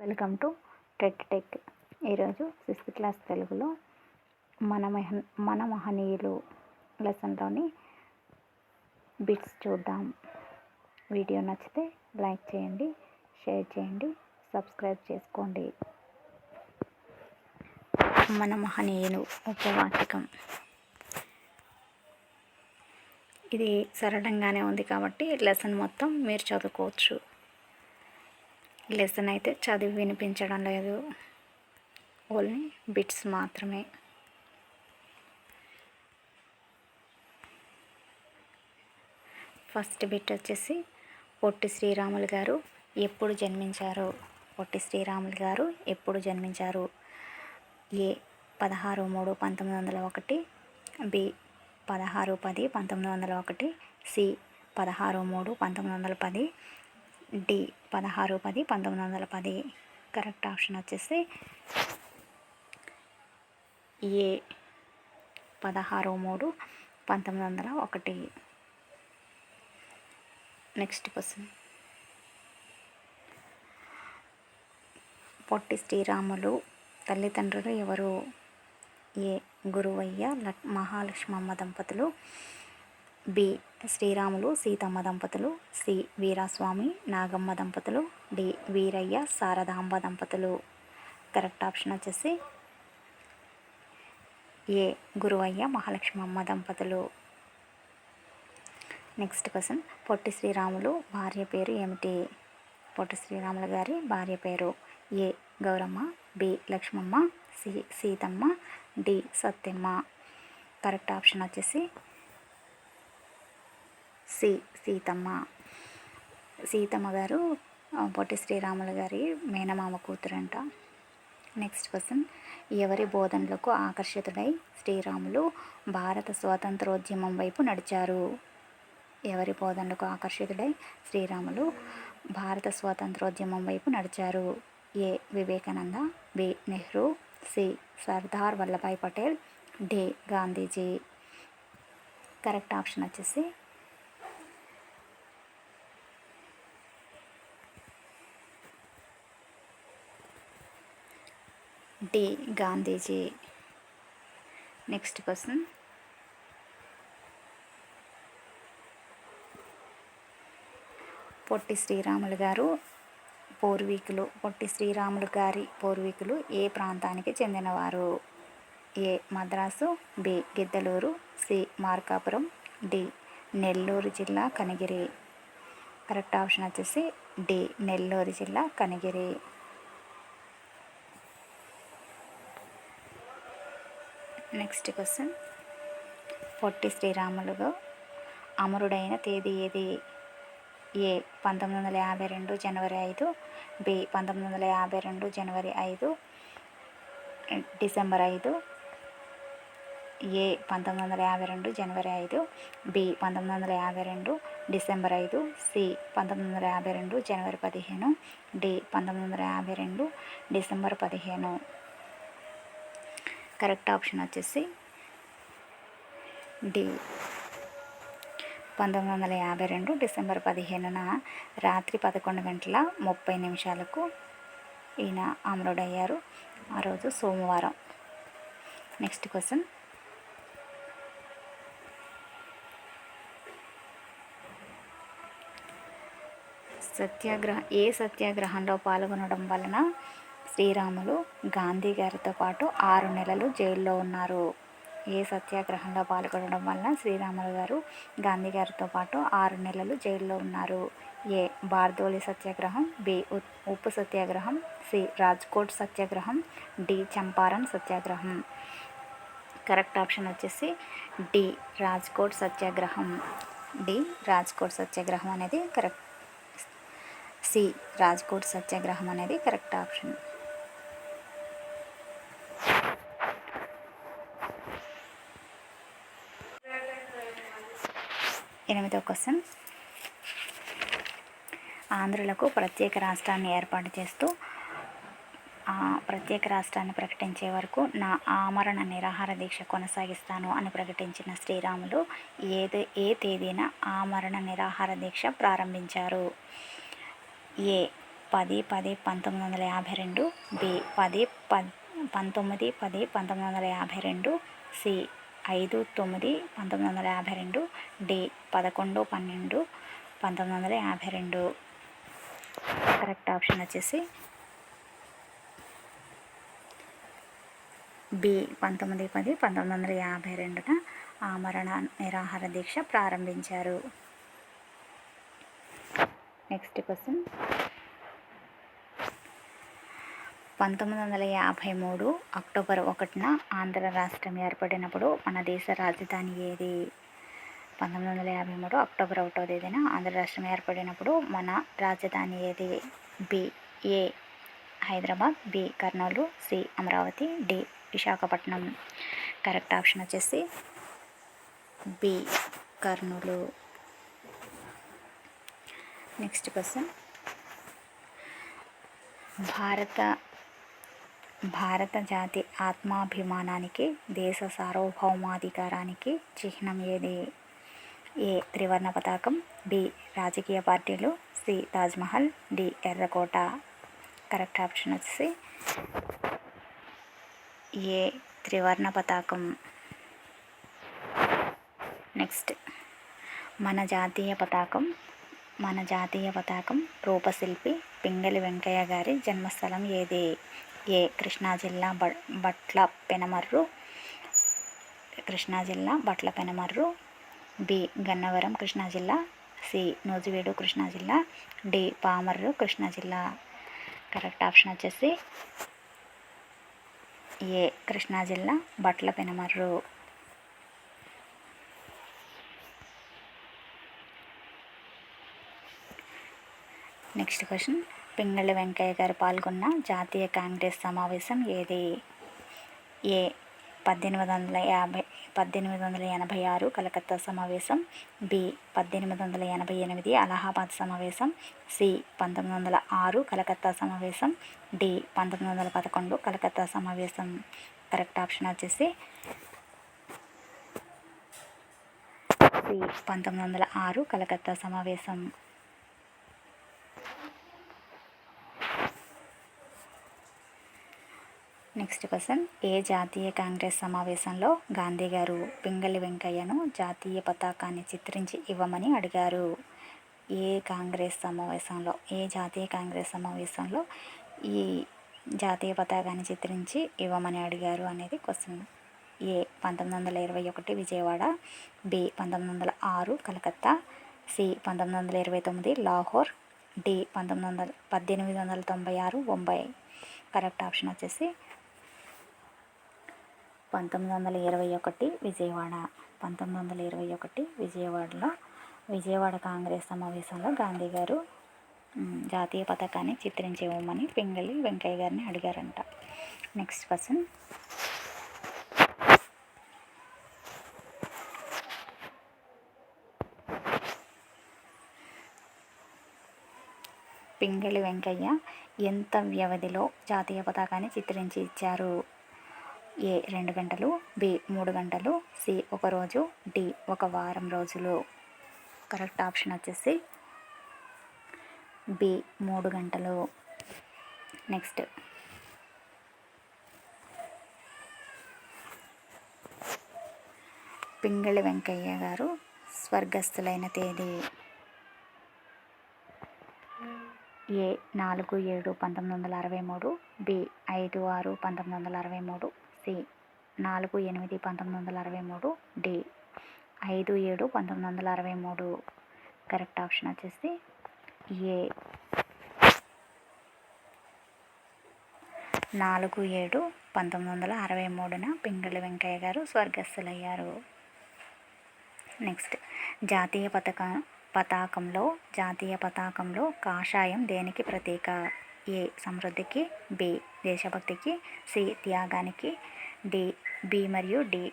Welcome to TET tech. ఈరోజు sixth class తెలుగులో మన మహ మన మహనీయులు లెసన్లోని బిట్స్ చూద్దాం. వీడియో నచ్చితే లైక్ చేయండి షేర్ చేయండి సబ్స్క్రైబ్ చేసుకోండి. మన మహనీయులు ఉపవాచకం. ఇది సరళంగానే ఉంది కాబట్టి లెసన్ మొత్తం మీరు చదువుకోవచ్చు. లెసన్ అయితే చదివి వినిపించడం లేదు. ఓన్లీ బిట్స్ మాత్రమే. ఫస్ట్ బిట్ వచ్చేసి పొట్టి శ్రీరాములు గారు ఎప్పుడు జన్మించారు? పొట్టి శ్రీరాములు గారు ఎప్పుడు జన్మించారు? ఏ పదహారు మూడు పంతొమ్మిది వందల ఒకటి బి పదహారు పది పంతొమ్మిది వందల ఒకటి సి పదహారు మూడు పంతొమ్మిది వందల పది డి పదహారు పది పంతొమ్మిది వందల పది. కరెక్ట్ ఆప్షన్ వచ్చేసి ఏ పదహారు మూడు పంతొమ్మిది వందల ఒకటి. Next question. పొట్టి శ్రీరాములు తల్లిదండ్రులు ఎవరు? ఏ గురువయ్య లక్ మహాలక్ష్మమ్మ దంపతులు బి. శ్రీరాములు సీతమ్మ దంపతులు సి. వీరాస్వామి నాగమ్మ దంపతులు డి. వీరయ్య శారదాంబ దంపతులు. కరెక్ట్ ఆప్షన్ వచ్చేసి ఏ. గురువయ్య మహాలక్ష్మమ్మ దంపతులు. Next question. పొట్టి శ్రీరాములు భార్య పేరు ఏమిటి? పొట్టి శ్రీరాములు గారి భార్య పేరు A. Gouramma B. Lakshmamma C. Seethamma D. Satyamma. Correct option వచ్చేసి సి సీతమ్మ సీతమ్మ గారు పొట్టి శ్రీరాములు గారి మేనమామ కూతురంట. నెక్స్ట్ క్వశ్చన్ ఎవరి బోధనలకు ఆకర్షితుడై శ్రీరాములు భారత స్వాతంత్రోద్యమం వైపు నడిచారు. ఎవరి బోధనలకు ఆకర్షితుడై శ్రీరాములు భారత స్వాతంత్రోద్యమం వైపు నడిచారు. A. Vivekananda B. Nehru C. Sardar Vallabhbhai Patel D. Gandhiji. Correct option వచ్చేసి D Gandhiji? Next question. Potti Sriramulu గారు పూర్వీకులు పొట్టి శ్రీరాములు గారి పూర్వీకులు ఏ ప్రాంతానికి చెందినవారు? A Madras B Giddalur C Markapuram D Nellore జిల్లా కనగిరి. కరెక్ట్ ఆప్షన్ వచ్చేసి డి నెల్లూరు జిల్లా కనగిరి. నెక్స్ట్ క్వశ్చన్ పొట్టి శ్రీరాములుగా అమరుడైన తేదీ ఏది ఏ పంతొమ్మిది వందల యాభై రెండు జనవరి ఐదు బి పంతొమ్మిది వందల యాభై రెండు జనవరి ఐదు డిసెంబర్ ఐదు ఏ పంతొమ్మిది వందల యాభై రెండు జనవరి ఐదు బి పంతొమ్మిది వందల యాభై రెండు డిసెంబర్ ఐదు సి పంతొమ్మిది వందల యాభై రెండు జనవరి పదిహేను డి పంతొమ్మిది వందల యాభై రెండు డిసెంబర్ పదిహేను కరెక్ట్ ఆప్షన్ వచ్చేసి డి. పంతొమ్మిది వందల యాభై రెండు డిసెంబర్ పదిహేనున రాత్రి పదకొండు గంటల ముప్పై నిమిషాలకు ఈయన అమరుడయ్యారు ఆ రోజు సోమవారం. Next question. సత్యాగ్రహం ఏ సత్యాగ్రహంలో పాల్గొనడం వలన శ్రీరాములు గాంధీ గారితో పాటు ఆరు నెలలు జైల్లో ఉన్నారు. ఏ సత్యాగ్రహంలో పాల్గొనడం వలన శ్రీరాములు గారు గాంధీ గారితో పాటు ఆరు నెలలు జైల్లో ఉన్నారు. ఏ. బార్దోలి సత్యాగ్రహం బి. ఉప్పు సత్యాగ్రహం సి. రాజ్కోట్ సత్యాగ్రహం డి. చంపారం సత్యాగ్రహం. కరెక్ట్ ఆప్షన్ వచ్చేసి డి. రాజ్కోట్ సత్యాగ్రహం. డి. రాజ్కోట్ సత్యాగ్రహం అనేది కరెక్ట్. సి. రాజ్కోట్ సత్యాగ్రహం అనేది కరెక్ట్ ఆప్షన్. ఎనిమిదో క్వశ్చన్. ఆంధ్రులకు ప్రత్యేక రాష్ట్రాన్ని ఏర్పాటు చేస్తూ ప్రత్యేక రాష్ట్రాన్ని ప్రకటించే వరకు నా ఆమరణ నిరాహార దీక్ష కొనసాగిస్తాను అని ప్రకటించిన శ్రీరాములు ఏది ఏ తేదీన ఆమరణ నిరాహార దీక్ష ప్రారంభించారు? ఏ పది పది పంతొమ్మిది వందల యాభై రెండు బి పది పద్ పంతొమ్మిది పది పంతొమ్మిది వందల యాభై రెండు సి ఐదు తొమ్మిది పంతొమ్మిది వందల యాభై రెండు డి పదకొండు పన్నెండు పంతొమ్మిది వందల యాభై రెండు. కరెక్ట్ ఆప్షన్ వచ్చేసి బి పంతొమ్మిది పది పంతొమ్మిది వందల యాభై రెండున ఆమరణ నిరాహార దీక్ష ప్రారంభించారు. Next question. పంతొమ్మిది వందల యాభై మూడు అక్టోబర్ ఒకటిన ఆంధ్ర రాష్ట్రం ఏర్పడినప్పుడు మన దేశ రాజధాని ఏది? పంతొమ్మిది వందల యాభై మూడు అక్టోబర్ ఒకటో తేదీన ఆంధ్ర రాష్ట్రం ఏర్పడినప్పుడు మన రాజధాని ఏది? B. A. Hyderabad B. Kurnool C. Amaravati D. Visakhapatnam. Correct option వచ్చేసి బి. కర్నూలు. Next question. భారత భారత జాతి ఆత్మాభిమానానికి దేశ సార్వభౌమాధికారానికి చిహ్నం ఏది? ఏ. త్రివర్ణ పతాకం బి. రాజకీయ పార్టీలు సి. తాజ్మహల్ డి. ఎర్రకోట. కరెక్ట్ ఆప్షన్ వచ్చి ఏ. త్రివర్ణ పతాకం. నెక్స్ట్ మన జాతీయ పతాకం మన జాతీయ పతాకం రూపశిల్పి పింగళి వెంకయ్య గారి జన్మస్థలం ఏది? ఏ కృష్ణా జిల్లా బట్ల పెనమర్రు కృష్ణా జిల్లా బట్ల పెనమర్రు బి గన్నవరం కృష్ణా జిల్లా సి నూజివీడు కృష్ణా జిల్లా డి పామర్రు కృష్ణా జిల్లా. కరెక్ట్ ఆప్షన్ వచ్చేసి ఏ కృష్ణా జిల్లా బట్ల పెనమర్రు. Next question. పింగళి వెంకయ్య గారు పాల్గొన్న జాతీయ కాంగ్రెస్ సమావేశం ఏది? ఏ పద్దెనిమిది వందల యాభై పద్దెనిమిది వందల ఎనభై ఆరు కలకత్తా సమావేశం బి పద్దెనిమిది వందల ఎనభై ఎనిమిది అలహాబాద్ సమావేశం సి పంతొమ్మిది వందల ఆరు కలకత్తా సమావేశం డి పంతొమ్మిది వందల పదకొండు కలకత్తా సమావేశం. కరెక్ట్ ఆప్షన్ వచ్చేసి సి పంతొమ్మిది వందల ఆరు కలకత్తా సమావేశం. నెక్స్ట్ క్వశ్చన్ ఏ జాతీయ కాంగ్రెస్ సమావేశంలో గాంధీ గారు పింగళి వెంకయ్యను జాతీయ పతాకాన్ని చిత్రించి ఇవ్వమని అడిగారు? ఏ కాంగ్రెస్ సమావేశంలో ఏ జాతీయ కాంగ్రెస్ సమావేశంలో ఈ జాతీయ పతాకాన్ని చిత్రించి ఇవ్వమని అడిగారు అనేది క్వశ్చన్ ఏ పంతొమ్మిది వందల ఇరవై ఒకటి విజయవాడ బి పంతొమ్మిది వందల ఆరు కలకత్తా సి పంతొమ్మిది వందల ఇరవై తొమ్మిది లాహోర్ డి పంతొమ్మిది వందల పద్దెనిమిది వందల తొంభై ఆరు ముంబై కరెక్ట్ ఆప్షన్ వచ్చేసి పంతొమ్మిది వందల ఇరవై ఒకటి విజయవాడ. పంతొమ్మిది వందల ఇరవై ఒకటి విజయవాడలో విజయవాడ కాంగ్రెస్ సమావేశంలో గాంధీ గారు జాతీయ పథకాన్ని చిత్రించేవమని పింగళి వెంకయ్య గారిని అడిగారంట. నెక్స్ట్ క్వశ్చన్ పింగళి వెంకయ్య ఎంత వ్యవధిలో జాతీయ పతాకాన్ని చిత్రించి ఇచ్చారు? ఏ రెండు గంటలు బి మూడు గంటలు సి ఒక రోజు డి ఒక వారం రోజులు. కరెక్ట్ ఆప్షన్ వచ్చేసి బి మూడు గంటలు. నెక్స్ట్. పింగళి వెంకయ్య గారు స్వర్గస్థులైన తేదీ. ఏ నాలుగు ఏడు పంతొమ్మిది వందల అరవై మూడు బి ఐదు ఆరు పంతొమ్మిది వందల అరవై మూడు. సి నాలుగు ఎనిమిది పంతొమ్మిది వందల అరవై మూడు డి ఐదు ఏడు పంతొమ్మిది వందల అరవై మూడు. కరెక్ట్ ఆప్షన్ వచ్చేసి ఏ. నాలుగు ఏడు పంతొమ్మిది వందల అరవై మూడున పింగళి వెంకయ్య గారు స్వర్గస్థులయ్యారు. నెక్స్ట్ జాతీయ పథక పతాకంలో జాతీయ పతాకంలో కాషాయం దేనికి ప్రతీక? ఏ సమృద్ధికి బి దేశభక్తికి సి త్యాగానికి డి బి మరియు డి.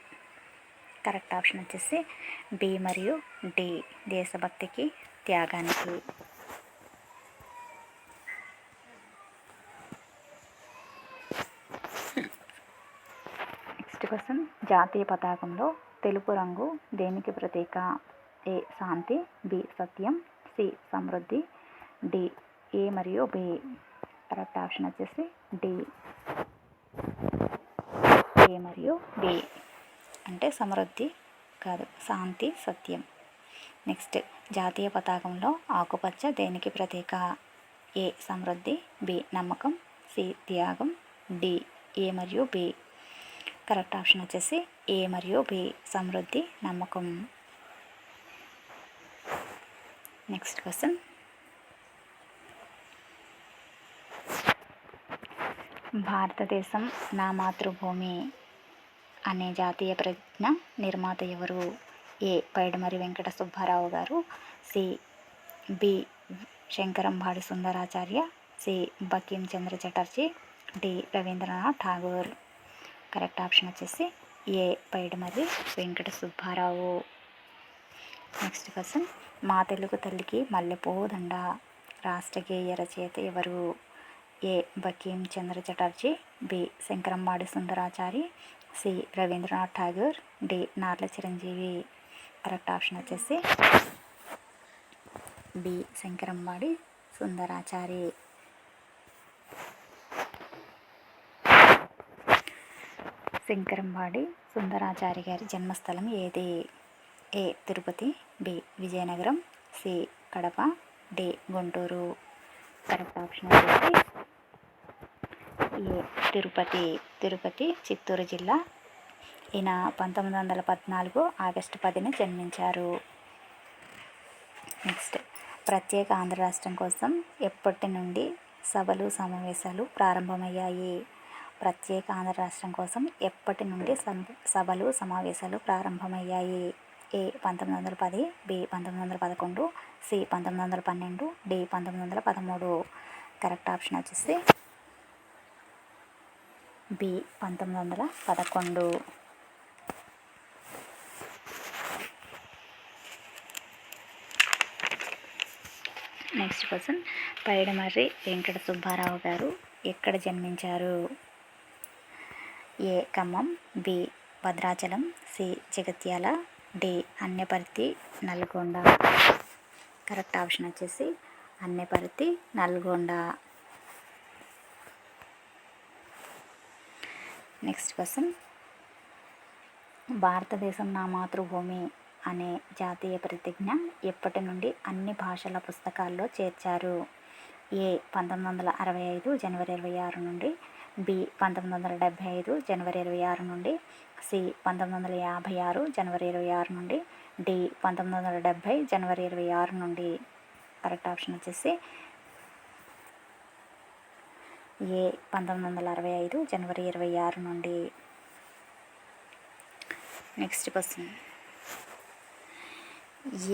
కరెక్ట్ ఆప్షన్ వచ్చేసి బి మరియు డి దేశభక్తికి త్యాగానికి. Next question. జాతీయ పతాకంలో తెలుపు రంగు దేనికి ప్రతీక? ఏ శాంతి బి సత్యం సి సమృద్ధి డి ఏ మరియు బి. కరెక్ట్ ఆప్షన్ వచ్చేసి డి. ఏ మరియు బి అంటే సమృద్ధి కాదు శాంతి సత్యం. నెక్స్ట్ జాతీయ పతాకంలో ఆకుపచ్చ దేనికి ప్రతీక? ఏ సమృద్ధి బి నమ్మకం సి త్యాగం డి ఏ మరియు బి. కరెక్ట్ ఆప్షన్ వచ్చేసి ఏ మరియు బి సమృద్ధి నమ్మకం. Next question. భారతదేశం నా మాతృభూమి అనే జాతీయ ప్రజ్ఞ నిర్మాత ఎవరు? ఏ. పైడమరి వెంకట సుబ్బారావు గారు. C. B. Sankarambadi Sundaracharya. C. Bankim Chandra Chatterjee. D. Rabindranath Tagore. Correct option వచ్చేసి A. Paidamarri Venkata Subbarao. Next question. మా తెలుగు తల్లికి మల్లెపోదండ దండ. రాష్ట్ర గేయ రచయిత ఎవరు? A. Bankim Chandra Chatterjee. B. Sankarambadi Sundarachari. C. Rabindranath Tagore. D. Narla Chiranjeevi correct option వచ్చేసి బి. శంకరంబాడి సుందరాచారి. శంకరంబాడి సుందరాచారి గారి జన్మస్థలం ఏది? A. Tirupati. B. Vizianagaram. C. Kadapa. D. Guntur. Correct option వచ్చేసి ఏ తిరుపతి తిరుపతి చిత్తూరు జిల్లా. ఈయన పంతొమ్మిది వందల పద్నాలుగు ఆగస్టు పదిన జన్మించారు. నెక్స్ట్ ప్రత్యేక ఆంధ్ర రాష్ట్రం కోసం ఎప్పటి నుండి సభలు సమావేశాలు ప్రారంభమయ్యాయి? ప్రత్యేక ఆంధ్ర రాష్ట్రం కోసం ఎప్పటి నుండి సభలు సమావేశాలు ప్రారంభమయ్యాయి? ఏ పంతొమ్మిది వందల పది బి పంతొమ్మిది వందల పదకొండు సి పంతొమ్మిది వందల పన్నెండు డి పంతొమ్మిది వందల పదమూడు. కరెక్ట్ ఆప్షన్ వచ్చేసి బి పంతొమ్మిది వందల పదకొండు. నెక్స్ట్ క్వశ్చన్ పైడమర్రి వెంకట సుబ్బారావు గారు ఎక్కడ జన్మించారు? A Khammam B Bhadrachalam C Jagtial D Anyaparthi Nalgonda. Correct option వచ్చేసి అన్నపర్తి నల్గొండ. నెక్స్ట్ క్వశ్చన్ భారతదేశం నా మాతృభూమి అనే జాతీయ ప్రతిజ్ఞ ఎప్పటి నుండి అన్ని భాషల పుస్తకాల్లో చేర్చారు? ఏ పంతొమ్మిది వందల అరవై ఐదు జనవరి ఇరవై ఆరు నుండి బి పంతొమ్మిది వందల డెబ్భై ఐదు జనవరి ఇరవై ఆరు నుండి సి పంతొమ్మిది వందల యాభై ఆరు జనవరి ఇరవై ఆరు నుండి డి పంతొమ్మిది వందల డెబ్భై జనవరి ఇరవై ఆరు నుండి. కరెక్ట్ ఆప్షన్ వచ్చేసి ఏ పంతొమ్మిది వందల అరవై ఐదు జనవరి ఇరవై ఆరు నుండి. నెక్స్ట్ క్వశ్చన్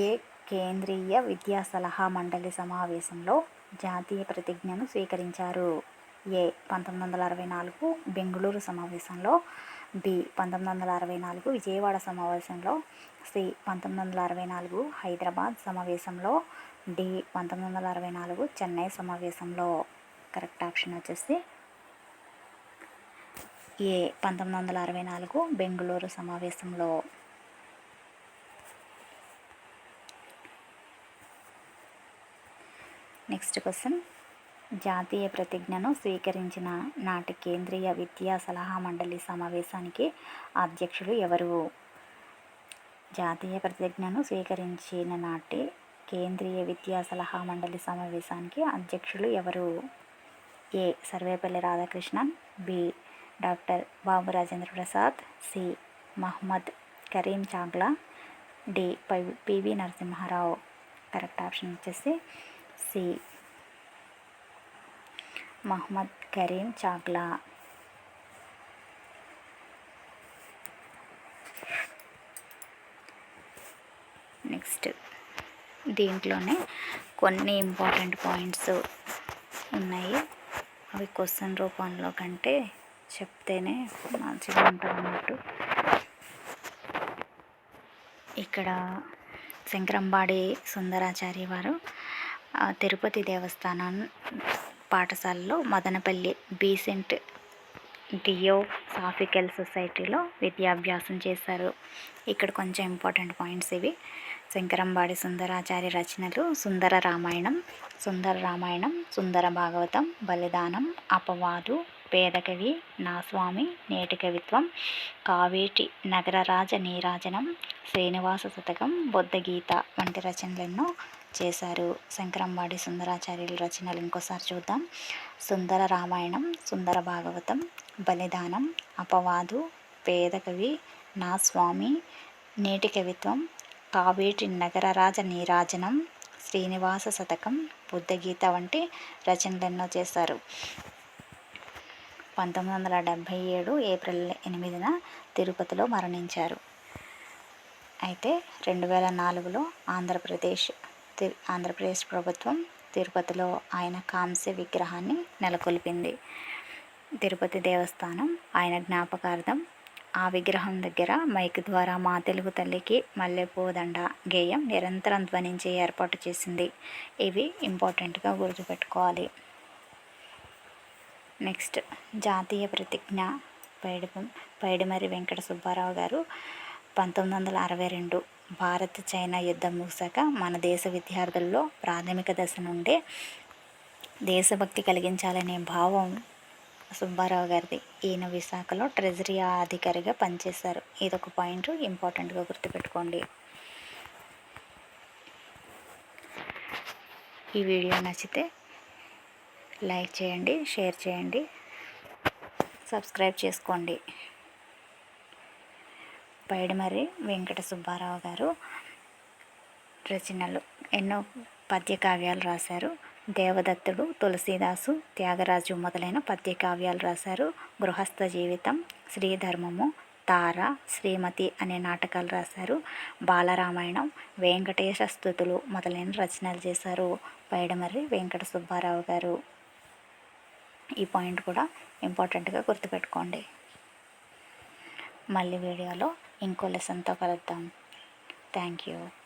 ఏ కేంద్రీయ విద్యా సలహా మండలి సమావేశంలో జాతీయ ప్రతిజ్ఞను స్వీకరించారు? ఏ పంతొమ్మిది వందల అరవై నాలుగు బెంగళూరు సమావేశంలో బి పంతొమ్మిది వందల అరవై నాలుగు విజయవాడ సమావేశంలో సి పంతొమ్మిది వందల అరవై నాలుగు హైదరాబాద్ సమావేశంలో డి పంతొమ్మిది వందల అరవై నాలుగు చెన్నై సమావేశంలో. కరెక్ట్ ఆప్షన్ వచ్చేసి ఏ పంతొమ్మిది వందల అరవై నాలుగు బెంగళూరు సమావేశంలో. Next question. జాతీయ ప్రతిజ్ఞను స్వీకరించిన నాటి కేంద్రీయ విద్యా సలహా మండలి సమావేశానికి అధ్యక్షులు ఎవరు? జాతీయ ప్రతిజ్ఞను స్వీకరించిన నాటి కేంద్రీయ విద్యా సలహా మండలి సమావేశానికి అధ్యక్షులు ఎవరు? A Sarvepalli Radhakrishnan B doctor Babu Rajendra Prasad C Mohammed Karim Chagla D pi PV Narasimha Rao. Correct option వచ్చేసి సి మహమ్మద్ కరీం చాగ్లా. నెక్స్ట్ దీంట్లోనే కొన్ని ఇంపార్టెంట్ పాయింట్స్ ఉన్నాయి. అవి క్వశ్చన్ రూపంలో కంటే చెప్తేనే మంచిగా ఉంటుంది అన్నట్టు. ఇక్కడ శంకరంబాడి సుందరాచారి వారు తిరుపతి దేవస్థానం పాఠశాలలో మదనపల్లి బీసెంట్ డియోసాఫికల్ సొసైటీలో విద్యాభ్యాసం చేశారు. ఇక్కడ కొంచెం ఇంపార్టెంట్ పాయింట్స్ ఇవి. శంకరంబాడి సుందరాచార్య రచనలు సుందర రామాయణం సుందర రామాయణం సుందర భాగవతం బలిదానం అపవాదు పేదకవి నా స్వామి నేటి కవిత్వం కావేటి నగరరాజ నీరాజనం శ్రీనివాస శతకం బొద్దగీత వంటి రచనలెన్నో చేశారు. శంకరంబాడి సుందరాచార్యుల రచనలు ఇంకోసారి చూద్దాం. సుందర రామాయణం సుందర భాగవతం బలిదానం అపవాదు పేదకవి నా స్వామి నేటి కవిత్వం కావేటి నగరరాజ నీరాజనం శ్రీనివాస శతకం బుద్ధగీత వంటి రచనలెన్నో చేశారు. పంతొమ్మిది వందల డెబ్భై ఏడు ఏప్రిల్ ఎనిమిదిన తిరుపతిలో మరణించారు. అయితే రెండు వేల నాలుగులో ఆంధ్రప్రదేశ్ ఆంధ్రప్రదేశ్ ప్రభుత్వం తిరుపతిలో ఆయన కాంస్య విగ్రహాన్ని నెలకొల్పింది. తిరుపతి దేవస్థానం ఆయన జ్ఞాపకార్థం ఆ విగ్రహం దగ్గర మైక్ ద్వారా మా తెలుగు తల్లికి మల్లెపోదండ గేయం నిరంతరం ధ్వనించే ఏర్పాటు చేసింది. ఇవి ఇంపార్టెంట్గా గుర్తుపెట్టుకోవాలి. నెక్స్ట్ జాతీయ ప్రతిజ్ఞ. పైడి పైడిమరి వెంకట సుబ్బారావు గారు పంతొమ్మిది వందల అరవై రెండు భారత్ చైనా యుద్ధం ముగిసాక మన దేశ విద్యార్థుల్లో ప్రాథమిక దశ నుండే దేశభక్తి కలిగించాలనే భావం సుబ్బారావు గారిది. ఈయన విశాఖలో ట్రెజరీ అధికారిగా పనిచేశారు. ఇదొక పాయింట్ ఇంపార్టెంట్గా గుర్తుపెట్టుకోండి. ఈ వీడియో నచ్చితే లైక్ చేయండి షేర్ చేయండి సబ్స్క్రైబ్ చేసుకోండి. పైడిమర్రి వెంకట సుబ్బారావు గారు రచనలు ఎన్నో పద్య కావ్యాలు రాశారు. దేవదత్తుడు తులసీదాసు త్యాగరాజు మొదలైన పద్య కావ్యాలు రాశారు. గృహస్థ జీవితం శ్రీధర్మము తార శ్రీమతి అనే నాటకాలు రాశారు. బాలరామాయణం వెంకటేశ స్థుతులు మొదలైన రచనలు చేశారు. పైడమర్రి వెంకట సుబ్బారావు గారు. ఈ పాయింట్ కూడా ఇంపార్టెంట్గా గుర్తుపెట్టుకోండి. మళ్ళీ వీడియోలో ఇంకో లెసన్తో కలుద్దాం. Thank you.